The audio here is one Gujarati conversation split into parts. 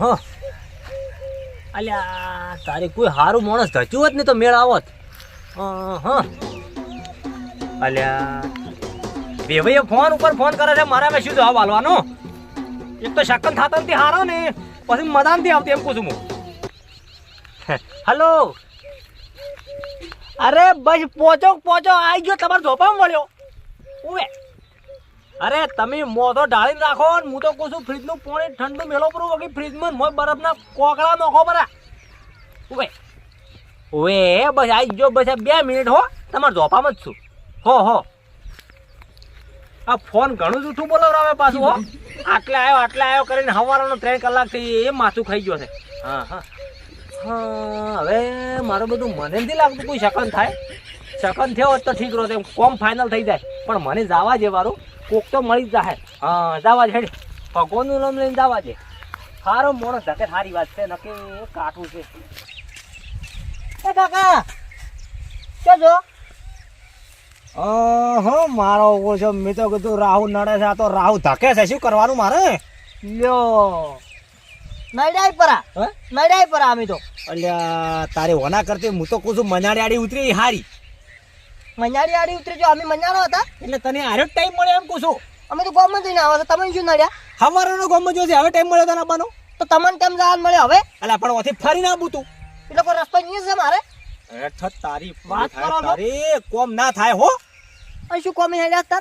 હા. અલ્યા, તારી કોઈ સારું માણસ ધચ્યું હોત ને તો મેળ આવત. હા. અલ્યા બેભાઈએ ફોન ઉપર ફોન કરે છે, મારા મેં શું જવાબ હાલવાનો એક તો શકન થાતા નથી હારો ને, પછી મદાનથી આવતી એમ પૂછું હું. હલો. અરે બસ પહોંચો પહોંચો આવી ગયો, તમારો ઝોપામાં મળ્યો ઉવે. અરે, તમે મોઢો ઢાળીને રાખો ને હું તો કહું છું, ફ્રીજનું પાણી ઠંડુ મેલો પૂરું બાકી ફ્રીજમાં મોય બરફના કોકડા નોખો બરા ઓવે ઓવે બસ આવી ગયો, બસ બે મિનિટ હો, તમારે ઝોપામાં જ છું. હો હો. આ ફોન ઘણું જૂઠું બોલાવરાવે પાછું, હો. આટલે આવ્યો આટલે આવ્યો કરીને સવારનો ત્રણ કલાકથી એ માથું ખાઈ ગયો છે. હા હા. હા, હવે મારું બધું મને નથી લાગતું કોઈ શકન થાય. શકન થયો હોત તો ઠીક રહો એમ કોમ ફાઇનલ થઈ જાય. પણ મને જવા જે મારું કોક તો મળી જ જાહે. હા જવા જ ભગવાનનું નામ લઈને જવા દે. સારો મોણસ ધકે સારી વાત છે. નક્કી કાઠું છે. એ કાકા કે જો હો મારો છે. મેં તો કીધું રાહુ નડે છે. આ તો રાહુ ધકે છે. શું કરવાનું મારે? લ્યો. નડાઈ પરા. હે? નડાઈ પરા અમે તો. અલ્યા તારે હોના કરતી હું તો કહું છું મનાડી આડી ઉતરી હારી. મજાડી આડી ઉતરી જો અમે મજાડો હતા. એટલે તને આરો ટાઈમ મળે એમ કહું છું. અમે તો ગોમ જઈને આવે છે. તમે શું નડ્યા? હવારનો ગમો જોશે હવે ટાઈમ મળ્યો તને આપવાનો તો તમને કેમ જવાનું મળે હવે? એટલે પણ ઓથી ફરી ના બૂતું તું. એટલે કોઈ રસ્તો નહીં છે મારે. તારી વાત કરો છો? તારી કોમ ના થાય હો. અહીં શું કોમી હેડ્યા હતા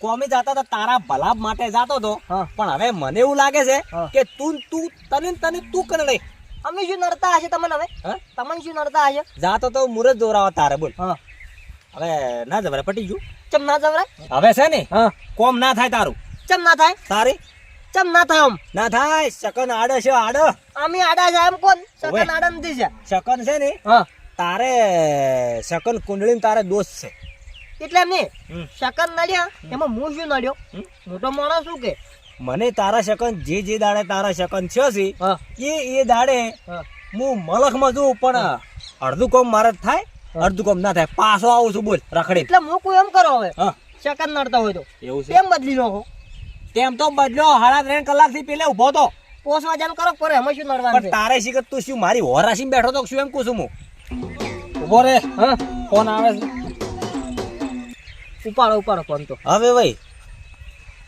કોમી જતા હતા તારા ભલા માટે જતો તો. પણ હવે મને એવું લાગે છે કે તું તું તને તને તું કરે નહીં. અમે શું નડતા હશે તમને હવે? હા? તમને શું નડતા હશે? જાતો તો મુરત દોરાવા તારે બોલ. હા. હવે ના જવરે પટી ગયું. ચમ ના જવરાય હવે છે ને હા. કોમ ના થાય તારું. ચમ ના થાય? સારી ચમ ના થાય આમ? ના થાય શકન આડે છે આડે. અમે આડા છે એમ કોણ? શકન. આડા નથી છે. શકન છે ને હા. તારે શકન કુંડળી તારે દોસ્ત છે. એટલે એમ નહીં શકન નડ્યા એમાં હું શું નડ્યો? મોટો માણસ શું કે? મને તારા શકન જે જે દાડે તારા શકન છે છે એ એ દાડે હા. મલખમાં જોઉં પણ અડધું કોમ મારે થાય. અડધું કામ ના થાય. પાછો આવું છું બોલ રખડી. એટલે હું એમ કરો હવે. સેકન્ડ નડતા હોય તો. એવું છે? કેમ બદલી નાખો તેમ તો બદલો સાડા ત્રણ કલાકથી પેલે ઊભો તો. પોસવા વાજાનું કરો પર? એમાં શું નડવાનું પણ તારે શીખર તું શું મારી હોરાશી બેઠો તો શું એમ કહું છું હું? ઊભો રે હા ફોન આવે છે. ઉપાડો ઉપાડો ફોન તો. હવે ભાઈ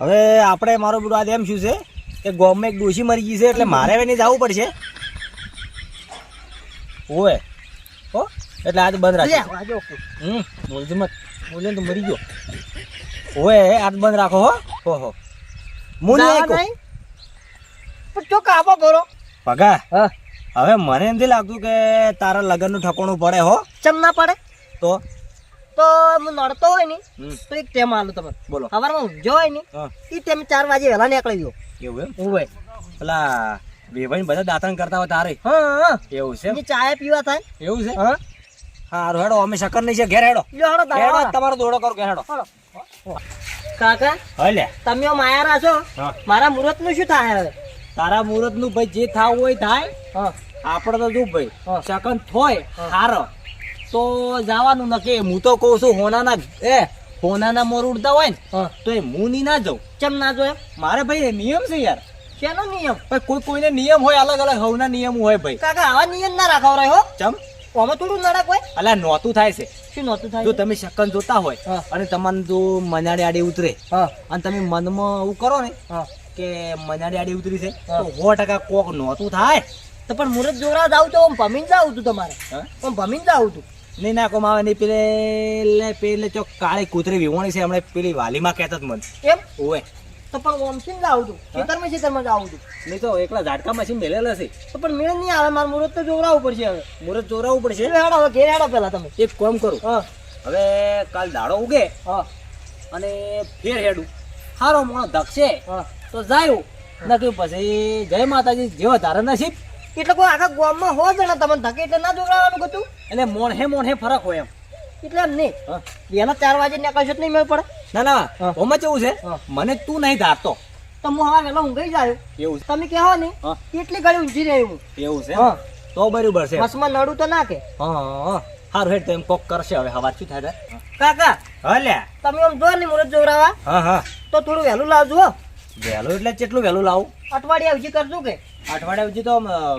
હવે આપણે મારો બધું આજે એમ શું છે કે ગોમાં એક ડોશી મરી ગઈ છે એટલે મારે એને જવું પડશે. ઓએ હો? એટલે આજ બંધ રાખજો. હમ બોલજો મત બોલે તો મરી ગયો. ઓએ આજ બંધ રાખો હો. હો હો. હું એક ના પણ તો કાબો ભરો પગા હા. હવે મને નથી લાગતું કે તારા લગ્નનું ઠકોણું પડે હો. ચમ ના પડે? તો? તો હું નડતો હોય ને તો એક ટેમ આલું તમે બોલો. સવારમાં ઊંઝો હોય ને એ ટેમ ચાર વાગે વહેલા નીકળી ગયો. એવું એમ? હોય પેલા બેભાઈ બધા દાંતણ કરતા હોય તારે. હા એવું છે એમ? ચાય પીવા થાય. એવું છે? હા. હારું હેડો અમે શકર નહીં છે ઘેર હેડો. હેડો તમારો દોડો કરો હેડો. કાકા હલે. તમે માયા રાશો મારા મુહૂર્તનું શું થાય હવે? તારા મુહૂર્તનું ભાઈ જે થાવું હોય થાય. આપણે તો શું ભાઈ? શકન થોય હારો. તો જવાનું નક્કી. હું તો કહું છું હોનાના એ હોનાના મોર ઉડતા હોય ને તો એ હું ની ના જાઉં. કેમ ના જો મારે ભાઈ નિયમ છે યાર. શેનો નિયમ? કોઈ કોઈને નિયમ હોય અલગ અલગ હવના નિયમ હોય ભાઈ. કાકા આવા નિયમ ના રાખો રહ્યો ચમ? આમાં થોડું નડે હોય? અલા નોતું થાય છે. શું થાય જો તમે શકન જોતા હોય અને તમને જો મનાડી આડી ઉતરે અને તમે મનમાં એવું કરો ને કે મનાડી આડી ઉતરી છે તો સો ટકા કોક નોતું થાય. તો પણ મુહૂર્ત જોરા જાવ તો આમ ભમીને જાવ તું તમારે? આમ ભમીને જાવ તું. નહીં નાખો આવે નહીં. પેલે પેલે ચોક કાળી કૂતરી વિહોણી છે હમણાં પેલી વાલીમાં કહેતા જ મને. એમ? ઓવે. તો પણ ઓમસીને જાવ તું ખેતરમાં ખેતરમાં આવું તું નહીં તો એકલા ઝાટકામાં મશીન મેલેલા છે. તો પણ મેળ નહીં આવે મારું મુહૂર્ત તો જોવરાવું પડશે હવે. મુરત ચોરાવવું પડશે? એટલે હેડો હવે ઘેર હેડો પેલા તમે. એક કામ કરો. હા. હવે કાલ દાડો ઉગે હા. અને ફેર હેડું. હારો મોણો ધકશે. હા. તો જાયું નક્કી પછી જય માતાજી જેવો તારે નસીબ. એટલે કોઈ આખા ગામમાં હો જણા તમને ધકે એટલે ના જોવરાવાનું ગતું એટલે મોણહે મોણહે ફરક હોય એમ. એટલે એમ નહીં. હા. વહેલા ચાર વાગે નીકળશો જ નહીં મેળ પડે. ના ના ઓમાં કેવું છે? મને તું નહીં ધારતો. તો હું હવે વહેલો ઊંઘી જાય એવું તમે કહો ને હા. એટલી ઘડી ઊંઘી રહી હું. એવું છે? તો બરાબર છે. બસમાં નડું તો ના કે. હા હારું હેડ તો એમ કોક કરશે હવે. હવા શું થાય કાકા હલે. તમે આમ જો ને મુરત જોવરાવા. હા હા. તો થોડું વહેલું લાવજો. વહેલું એટલે કેટલું વહેલું લાવું? અઠવાડિયા ઉજી કરજો કે. અઠવાડિયા ઉજી તો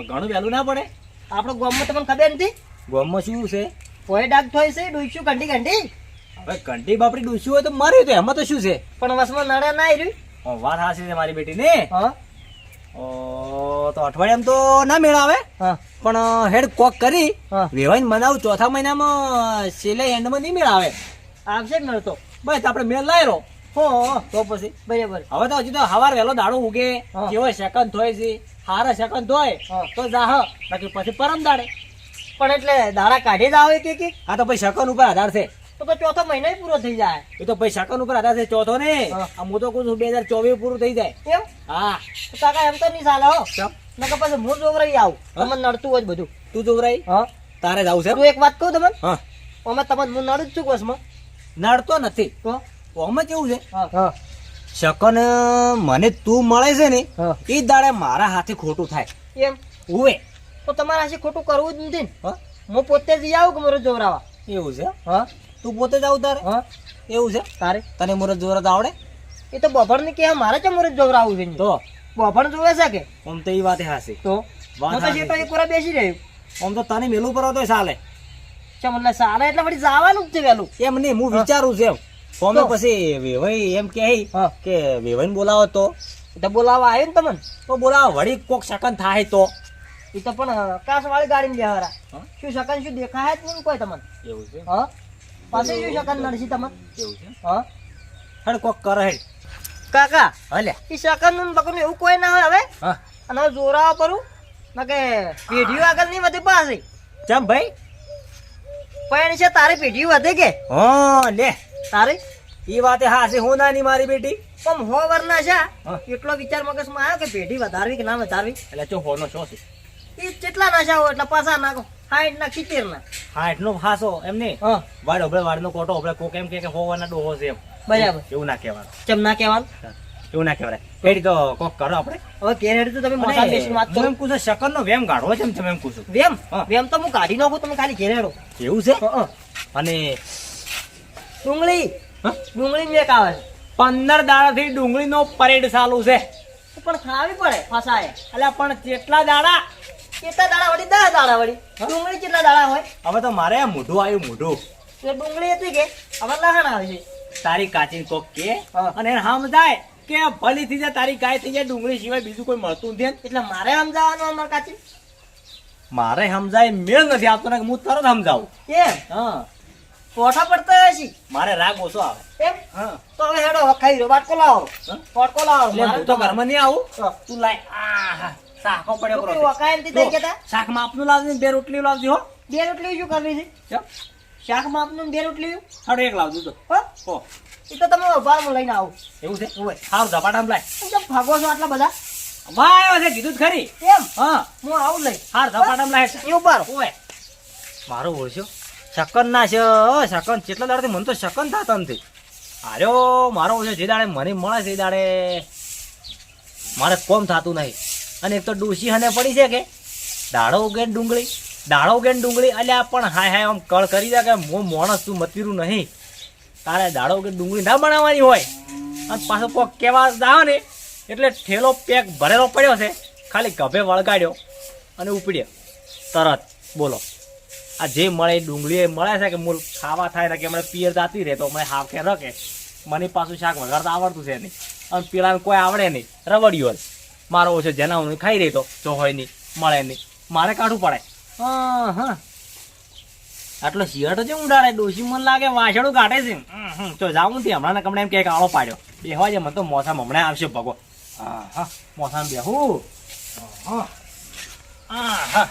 ઘણું વહેલું ના પડે. આપણો ગામમાં તમને ખબર નથી? ગામમાં શું છે? કોઈ ડાક થોય છે ડૂસ્યું ઘંટી ઘંટી? હવે ઘંટી બાપડી ડૂસ્યું હોય તો મર્યું તો એમાં તો શું છે? પણ વસમાં નડે ના આવ્યું વાત હાસી છે મારી બેટી ને? તો અઠવાડિયામાં તો ના મેળ આવે. પણ હેડ કોક કરી વેવાઈને મનાવું ચોથા મહિનામાં છેલ્લે એન્ડમાં નહીં મેળ આવે. આવશે જ મળતો બસ આપણે મેળ લાવ્યો હો હો, તો પછી? બરાબર. હવે તો હજી તો હવાર વહેલો દાડો ઉગે. કેવો સેકન્ડ થોય છે હારા સેકન્ડ થોય તો જાહ. બાકી પછી પરમ દાડે. પણ એટલે દાડા કાઢી જ આવે કે કે? આ તો ભાઈ શકન ઉપર આધાર છે? તો તો ચોથો મહિનો પૂરો થઈ જાય. એ તો ભાઈ શકન ઉપર આધાર છે? ચોથો ને? હા. આ હું તો કહું છું બે હજાર ચોવીસ પૂરું થઈ જાય. એમ હા. કાકા એમ તો નહીં ચાલે હો. નકર પછી હું જોવરાઈ આવું. હા? તમને નડતું હોય બધું. તું જોવરાઈ? હા. તારે જવું છે? તું એક વાત કહું તમને? હા. અમે તમને હું નડું જ છું કોસમાં. નડતો નથી. તો ઓમાં કેવું છે? હા. હા. શકન મને તું મળે છે ને હા. એ દાડે મારા હાથે ખોટું થાય. એમ? ઉવે તો તમારે હશે ખોટું કરવું જ નથી ને હા? પોતે જ આવું કે મારે જોવરાવા? એવું છે? હા? તું પોતે જ આવું તારે? હા? એવું છે? તારે? તને મુરત જોવરાત આવડે? એ તો બભણ ને કે મારે ચમ મુરત જોવરાવું છે તો? બફર જોવે છે કે? આમ તો એ વાત હાસી તો? વાત હું તો એક વાર બેસી રહ્યું. આમ તો તને મેલું પર તો ચાલે ચમ એટલે સારા એટલે વળી જવાનું જ છે વહેલું. એમ નહીં હું વિચારું છું એમ. ફોમે પછી વેવાઈ એમ કે હા. કે વેવાઈને બોલાવો તો. તો બોલાવા આવ્યો ને તમને? તો બોલાવો વળી કોક સકન થાય તો. એ તો પણ કાસ વાળી ગાડી લેવારા હા? શું શકન શું દેખાય જ નહીં કોઈ તમને? એવું છે? હા? પાસે શું શકન નડશી તમને? એવું છે? હા? હણ કોક કરે હે. કાકા હલે. એ શકનનું બકરું એવું કોઈ ના હોય હવે? હા. અને જોરાવા કરું ના કે પેઢીઓ આગળ નહીં વધે પાસે ચમ ભાઈ? પણ છે તારી પેઢીઓ વધે કે? હા લે. તારી? એ વાતે હાસે હું નાની મારી બેટી? પણ હો વરના છે. એટલો વિચાર મગજમાં આવ્યો કે પેઢી વધારવી કે ના વધારવી? એટલે ચો હોનો છો છે એ કેટલા નાશા હોય એટલે પાછા નાખો. હાઈટ ના સિત્તેર ના. હાઈટ નો હાસો એમ નહીં? વાડ ઓબળે વાડનો કોટો ઓબળે કોક એમ કે હોવાના ડોહો છે એમ. બરાબર. એવું ના કહેવાનું. ચમ ના કહેવાનું? એવું ના કહેવાય. એડી તો કોક કરો આપણે. હવે ઘેર હેડ તો તમે મોટા બેસી વાત કરો. એમ કહું શકર નો વેમ ગાઢવો છે તમે એમ કહું વેમ? વેમ તો હું કાઢી નાખું તમે ખાલી ઘેર હેડો એવું છે. અને ડુંગળી. ડુંગળી ડુંગળી મેક આવે દાડા પંદર દાડાથી ડુંગળીનો પરેડ ચાલુ છે. પણ ખાવી પડે ફસાય. એટલે પણ કેટલા દાડા કેટલા દાડા વળી? દસ દાડા વળી. ડુંગળી કેટલા દાડા હોય? હવે તો મારે મોઢું આવ્યું મોઢું. તો ડુંગળી હતી કે? હવે લહણ આવે છે. તારી કાચી કોક કે અને સમજાય કે ભલી થઈ જાય તારી ગાય થઈ જાય ડુંગળી સિવાય બીજું કોઈ મળતું નથી એટલે મારે સમજાવવાનું અમાર કાચી? મારે સમજાય મેળ નથી આવતો ને હું તરત સમજાવું. કેમ હા. પોઠા પડતા છે. મારે રાગ ઓછો આવે. એમ? તો હવે હેડો ખાઈ રહ્યો બાટકો લાવો. હા? બાટકો લાવો. એટલે તો ઘરમાં નહીં આવું. તું લાય. આહા, શાકો પડ્યો રોટલી બરો થઈ ગયા શાક માપનું લાવજો બે રોટલી લાવજો હો. બે રોટલી શું કરવી છે. શાક માપનું બે રોટલી હાડો એક લાવજો તો હો? હો. એ તો તમે અભારમાં લઈને આવો. એવું છે? સારું ઝપાટામાં લાય. કેમ તમે ભાગો છો આટલા બધા? વાહ આવ્યો છે કીધું જ ખરી. એમ હા. હું આવું લઈ. હાર ઝપાટામાં લાય. એ ઊભા રહો. ઓય મારો ઓળખ્યો શકન ના છે શકન. કેટલા દાડથી મને તો શકન થતા નથી. આર્યો મારો ઓછો જે દાડે મને મળે છે એ દાડે મારે કોમ થતું નહીં. અને એક તો ડોસી હને પડી છે કે? દાડો ઉગે ડુંગળી. દાડો ઉગે ડુંગળી અલ્યા પણ હાય હાય આમ કળ કરી દે કે હું માણસ તું મતીરું નહીં. તારે દાડો ઉગે ડુંગળી ના બનાવવાની હોય. અને પાછો કોક કહેવા જાવ ને, એટલે ઠેલો પેક ભરેલો પડ્યો છે. ખાલી ગભે વળગાડ્યો અને ઉપડ્યો. તરત બોલો. આ જે મળે એ ડુંગળી મળે છે કે મૂળ ખાવા થાય કે મને પિયર જાતી રહે તો મને હાફે રકે મને પાછું શાક વઘારતા આવડતું છે નહીં. અને પીળાને કોઈ આવડે નહીં. રવડ્યું જ. મારો ઓછો જેના હું ખાઈ રહી તો, જો હોય નહીં, મળે નહીં. મારે કાઢવું પડે. હા હા આટલો શિયાળો છે ઉડાડે? ડોશી મને લાગે વાછડું કાઢે છે. તો જાઉં થી હમણાં કમણે એમ કે આળો પાડ્યો. બેહવા છે મને તો મોસમ હમણાં આવશે ભગો હા હા મોસમ બેહું. હા હા